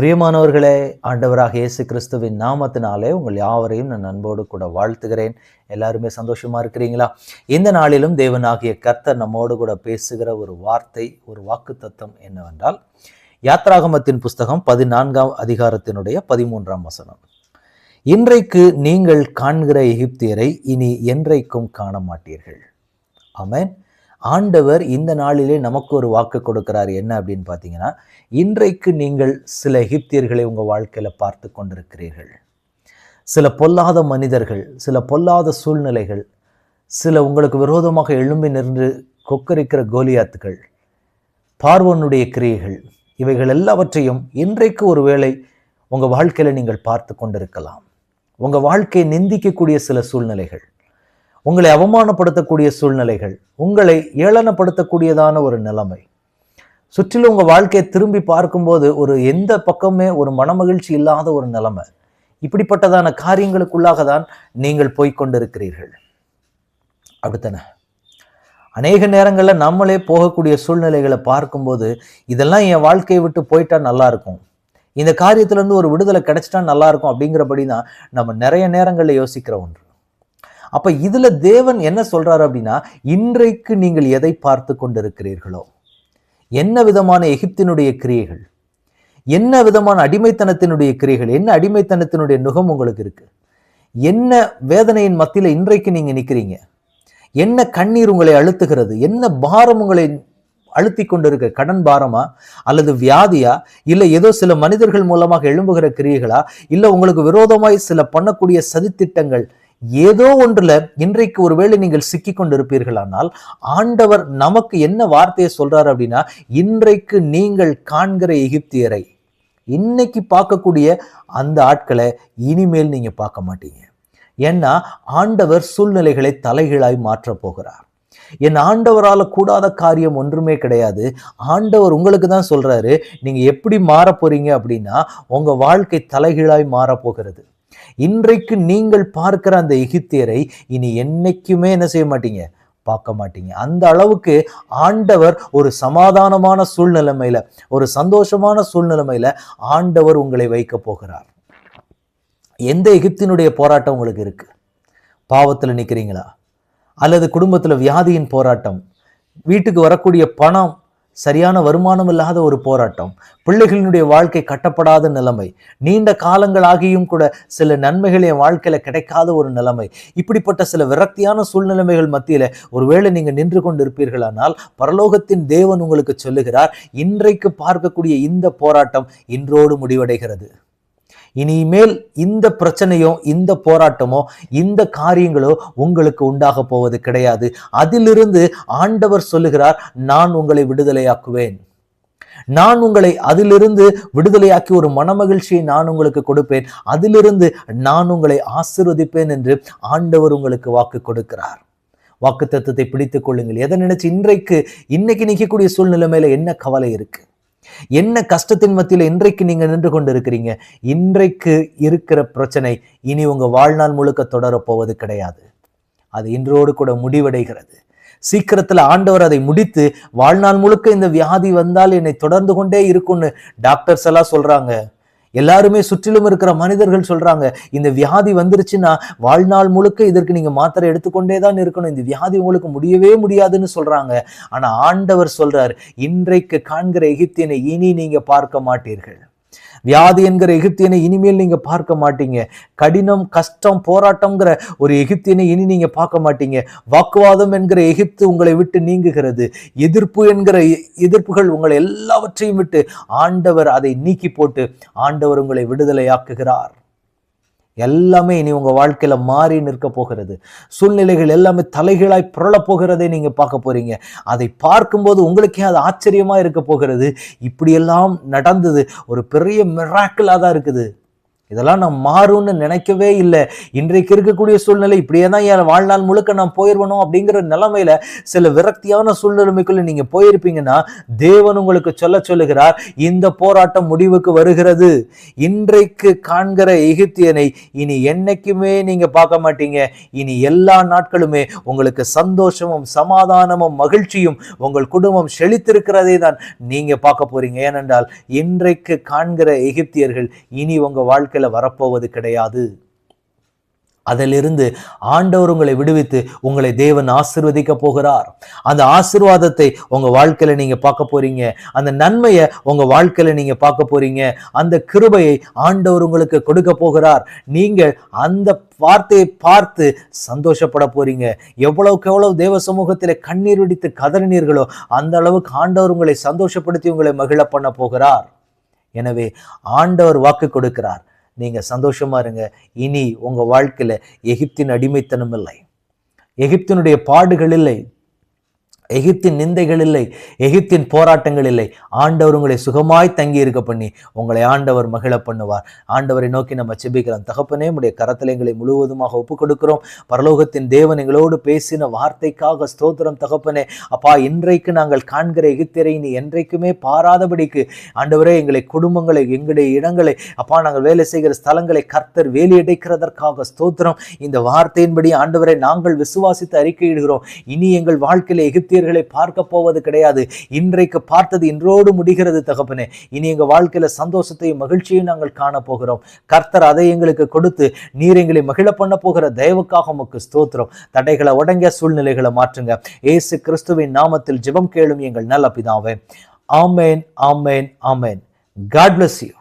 பிரியமானவர்களே ஆண்டவராக இயேசு கிறிஸ்துவின் நாமத்தினாலே உங்கள் யாவரையும் நான் அன்போடு கூட வாழ்த்துகிறேன். எல்லாருமே சந்தோஷமாக இருக்கிறீங்களா? இந்த நாளிலும் தேவனாகிய கர்த்தர் நம்மோடு கூட பேசுகிற ஒரு வார்த்தை ஒரு வாக்குத்தத்தம் என்னவென்றால் யாத்ராகமத்தின் புஸ்தகம் பதினான்காம் அதிகாரத்தினுடைய பதிமூன்றாம் வசனம். இன்றைக்கு நீங்கள் காண்கிற எகிப்தியரை இனி என்றைக்கும் காண மாட்டீர்கள் ஆமேன். ஆண்டவர் இந்த நாளிலே நமக்கு ஒரு வாக்கு கொடுக்கிறார். என்ன அப்படின்னு பார்த்தீங்கன்னா இன்றைக்கு நீங்கள் சில எகிப்தியர்களை உங்கள் வாழ்க்கையில் பார்த்து கொண்டிருக்கிறீர்கள். சில பொல்லாத மனிதர்கள் சில பொல்லாத சூழ்நிலைகள் சில உங்களுக்கு விரோதமாக எழும்பி நின்று கொக்கரிக்கிற கோலியாத்துகள் பார்வனுடைய கிரியைகள் இவைகள் எல்லாவற்றையும் இன்றைக்கு ஒருவேளை உங்கள் வாழ்க்கையில் நீங்கள் பார்த்து கொண்டிருக்கலாம். உங்கள் வாழ்க்கையை நிந்திக்கக்கூடிய சில சூழ்நிலைகள் உங்களை அவமானப்படுத்தக்கூடிய சூழ்நிலைகள் உங்களை ஏளனப்படுத்தக்கூடியதான ஒரு நிலைமை. சுற்றிலும் உங்கள் வாழ்க்கையை திரும்பி பார்க்கும்போது ஒரு எந்த பக்கமே ஒரு மனமகிழ்ச்சி இல்லாத ஒரு நிலைமை. இப்படிப்பட்டதான காரியங்களுக்குள்ளாக தான் நீங்கள் போய்கொண்டிருக்கிறீர்கள் அப்படித்தானே அநேக நேரங்களில் நம்மளே போகக்கூடிய சூழ்நிலைகளை பார்க்கும்போது இதெல்லாம் என் வாழ்க்கையை விட்டு போயிட்டா நல்லா இருக்கும். இந்த காரியத்திலேருந்து ஒரு விடுதலை கிடைச்சிட்டா நல்லா இருக்கும் அப்படிங்கிறபடி தான் நம்ம நிறைய நேரங்களில் யோசிக்கிற ஒன்று. அப்போ இதில் தேவன் என்ன சொல்கிறார் அப்படின்னா இன்றைக்கு நீங்கள் எதை பார்த்து கொண்டிருக்கிறீர்களோ? என்ன விதமான எகிப்தினுடைய கிரியைகள்? என்ன விதமான அடிமைத்தனத்தினுடைய கிரியைகள்? என்ன அடிமைத்தனத்தினுடைய நுகம் உங்களுக்கு இருக்குது என்ன வேதனையின் மத்தியில் இன்றைக்கு நீங்கள் நிற்கிறீங்க என்ன கண்ணீர் உங்களை அழுத்துகிறது? என்ன பாரம் உங்களை அழுத்தி கொண்டிருக்க கடன் பாரமா? அல்லது வியாதியா? இல்லை ஏதோ சில மனிதர்கள் மூலமாக எழும்புகிற கிரியைகளா? இல்லை உங்களுக்கு விரோதமாய் சில பண்ணக்கூடிய சதித்திட்டங்கள் ஏதோ ஒன்றுல இன்றைக்கு ஒருவேளை நீங்கள் சிக்கி கொண்டிருப்பீர்களானால் ஆண்டவர் நமக்கு என்ன வார்த்தையை சொல்றாரு அப்படின்னா இன்றைக்கு நீங்கள் காண்கிற எகிப்தியரை இன்னைக்கு பார்க்கக்கூடிய அந்த ஆட்களை இனிமேல் நீங்க பார்க்க மாட்டீங்க. ஏன்னா ஆண்டவர் சூழ்நிலைகளை தலைகீழாய் மாற்றப் போகிறார். என் ஆண்டவரால கூடாத காரியம் ஒன்றுமே கிடையாது. ஆண்டவர் உங்களுக்கு தான் சொல்றாரு நீங்க எப்படி மாற போறீங்க அப்படின்னா உங்க வாழ்க்கை தலைகீழாய் மாறப் போகிறது. இன்றைக்கு நீங்கள் பார்க்கிற அந்த எகிப்தியரை இனி என்னைக்குமே என்ன செய்ய மாட்டீங்க? பார்க்க மாட்டீங்க. அந்த அளவுக்கு ஆண்டவர் ஒரு சமாதானமான சூழ்நிலைமையில ஒரு சந்தோஷமான சூழ்நிலைமையில ஆண்டவர் உங்களை வைக்க போகிறார். எந்த எகிப்தினுடைய போராட்டம் உங்களுக்கு இருக்கு? பாவத்தில் நிற்கிறீங்களா அல்லது குடும்பத்தில் வியாதியின் போராட்டம்? வீட்டுக்கு வரக்கூடிய பணம் சரியான வருமானம் இல்லாத ஒரு போராட்டம். பிள்ளைகளினுடைய வாழ்க்கை கட்டப்படாத நிலைமை. நீண்ட காலங்களாகியும் கூட சில நன்மைகள் என் வாழ்க்கையில் கிடைக்காத ஒரு நிலைமை. இப்படிப்பட்ட சில விரக்தியான சூழ்நிலைமைகள் மத்தியில் ஒருவேளை நீங்கள் நின்று கொண்டிருப்பீர்களானால் பரலோகத்தின் தேவன் உங்களுக்கு சொல்லுகிறார் இன்றைக்கு பார்க்கக்கூடிய இந்த போராட்டம் இன்றோடு முடிவடைகிறது. இனிமேல் இந்த பிரச்சனையோ இந்த போராட்டமோ இந்த காரியங்களோ உங்களுக்கு உண்டாக போவது கிடையாது. அதிலிருந்து ஆண்டவர் சொல்லுகிறார் நான் உங்களை விடுதலையாக்குவேன். நான் உங்களை அதிலிருந்து விடுதலையாக்கி ஒரு மனமகிழ்ச்சியை நான் உங்களுக்கு கொடுப்பேன். அதிலிருந்து நான் உங்களை ஆசிர்வதிப்பேன் என்று ஆண்டவர் உங்களுக்கு வாக்கு கொடுக்கிறார். வாக்கு தத்துவத்தை பிடித்துக் கொள்ளுங்கள். எதை நினைச்சு இன்றைக்கு இன்னைக்கு நிற்கக்கூடிய சூழ்நிலை மேல என்ன கவலை இருக்கு? என்ன கஷ்டத்தின் மத்தியில் இன்றைக்கு நீங்க நின்று கொண்டு இருக்கிறீங்க இன்றைக்கு இருக்கிற பிரச்சனை இனி உங்க வாழ்நாள் முழுக்க தொடரப் போவது கிடையாது. அது இன்றோடு கூட முடிவடைகிறது. சீக்கிரத்துல ஆண்டவர் அதை முடித்து வாழ்நாள் முழுக்க இந்த வியாதி வந்தால் என்னை தொடர்ந்து கொண்டே இருக்கும்னு டாக்டர்ஸ் எல்லாம் சொல்றாங்க. எல்லாருமே சுற்றிலும் இருக்கிற மனிதர்கள் சொல்றாங்க இந்த வியாதி வந்துருச்சுன்னா வாழ்நாள் முழுக்க இதற்கு நீங்க மாத்திரை எடுத்துக்கொண்டே தான் இருக்கணும். இந்த வியாதி உங்களுக்கு முடியவே முடியாதுன்னு சொல்றாங்க. ஆனா ஆண்டவர் சொல்றார் இன்றைக்கு காண்கிற எகிப்தியனை இனி நீங்க பார்க்க மாட்டீர்கள். வியாதி என்கிற எகிப்தியனை இனிமேல் நீங்க பார்க்க மாட்டீங்க. கடினம் கஷ்டம் போராட்டம்ங்கிற ஒரு எகிப்தியனை இனி நீங்க பார்க்க மாட்டீங்க. வாக்குவாதம் என்கிற எகிப்து உங்களை விட்டு நீங்குகிறது. எதிர்ப்பு என்கிற எதிர்ப்புகள் உங்களை எல்லாவற்றையும் விட்டு ஆண்டவர் அதை நீக்கி போட்டு ஆண்டவர் உங்களை விடுதலையாக்குகிறார். எல்லாமே இனி உங்கள் வாழ்க்கையில் மாறி நிற்க போகிறது. சூழ்நிலைகள் எல்லாமே தலைகளாய் புரள போகிறதை நீங்கள் பார்க்க போகிறீங்க அதை பார்க்கும்போது உங்களுக்கே அது ஆச்சரியமாக இருக்க போகிறது. இப்படியெல்லாம் நடந்தது. ஒரு பெரிய மிராக்கிளாக தான் இருக்குது. இதெல்லாம் நான் மாறும்னு நினைக்கவே இல்லை. இன்றைக்கு இருக்கக்கூடிய சூழ்நிலை இப்படியே தான் என் வாழ்நாள் முழுக்க நான் போயிடுவணும் அப்படிங்கிற நிலைமையில சில விரக்தியான சூழ்நிலைமைக்குள்ள நீங்க போயிருப்பீங்கன்னா தேவன் உங்களுக்கு சொல்ல சொல்லுகிறார் இந்த போராட்டம் முடிவுக்கு வருகிறது. இன்றைக்கு காண்கிற எகிப்தியனை இனி என்னைக்குமே நீங்க பார்க்க மாட்டீங்க. இனி எல்லா நாட்களுமே உங்களுக்கு சந்தோஷமும் சமாதானமும் மகிழ்ச்சியும் உங்கள் குடும்பம் செழித்திருக்கிறதை தான் நீங்க பார்க்க போறீங்க. ஏனென்றால் இன்றைக்கு காண்கிற எகிப்தியர்கள் இனி உங்க வாழ்க்கையில வரப்போவது கிடையாது. அதிலிருந்து ஆண்டவர் உங்களை விடுவித்து உங்களை தேவன் ஆசிர்வதிக்க போகிறார். அந்த ஆசிர்வாதத்தை உங்க வாழ்க்கையில நீங்க பார்க்க போறீங்க. அந்த நன்மையை உங்க வாழ்க்கையில நீங்க பார்க்க போறீங்க. அந்த கிருபையை ஆண்டவர் உங்களுக்கு கொடுக்க போகிறார். நீங்கள் அந்த வார்த்தையை பார்த்து சந்தோஷப்பட போறீங்க. எவ்வளவுக்கு எவ்வளவு தேவ சமூகத்தில் கண்ணீர் விடித்து கதறினீர்களோ அந்த அளவுக்கு ஆண்டவர் உங்களை சந்தோஷப்படுத்தி உங்களை மகிழ பண்ண போகிறார். எனவே ஆண்டவர் வாக்கு கொடுக்கிறார். நீங்கள் சந்தோஷமாக இருங்க. இனி உங்கள் வாழ்க்கையில் எகிப்தின் அடிமைத்தனம் இல்லை. எகிப்தினுடைய பாடுகள் இல்லை. எகிப்தின் நிந்தைகள் இல்லை எகிப்தின் போராட்டங்கள் இல்லை. ஆண்டவர் உங்களை சுகமாய் தங்கி இருக்க பண்ணி உங்களை ஆண்டவர் மகிழ பண்ணுவார். ஆண்டவரை நோக்கி நம்ம செபிக்கலாம். தகப்பனே உடைய கரத்தில் எங்களை முழுவதுமாக ஒப்புக் கொடுக்கிறோம் பரலோகத்தின் தேவன் எங்களோடு பேசின வார்த்தைக்காக ஸ்தோத்திரம் தகப்பனே. அப்பா இன்றைக்கு நாங்கள் காண்கிற எகிப்தரை நீ என்றைக்குமே பாராதபடிக்கு ஆண்டவரே எங்களை குடும்பங்களை எங்களுடைய இடங்களை அப்பா நாங்கள் வேலை செய்கிற ஸ்தலங்களை கர்த்தர் வேலியடைக்கிறதற்காக ஸ்தோத்திரம். இந்த வார்த்தையின்படி ஆண்டவரை நாங்கள் விசுவாசித்து அறிக்கையிடுகிறோம். இனி எங்கள் வாழ்க்கையில் வாழ்க்கையில ஊழியர்களை பார்க்க போவது கிடையாது. இன்றைக்கு பார்த்தது இன்றோடு முடிகிறது தகப்பனே. இனி எங்க வாழ்க்கையில சந்தோஷத்தையும் மகிழ்ச்சியையும் நாங்கள் காண போகிறோம். கர்த்தர் அதை எங்களுக்கு கொடுத்து நீர் எங்களை மகிழ பண்ண போகிற தயவுக்காக உமக்கு ஸ்தோத்திரம். தடைகளை உடங்க சூழ்நிலைகளை மாற்றுங்க. ஏசு கிறிஸ்துவின் நாமத்தில் ஜெபம் கேளும் எங்கள் நல்ல பிதாவே. ஆமேன் ஆமேன் ஆமேன். God bless you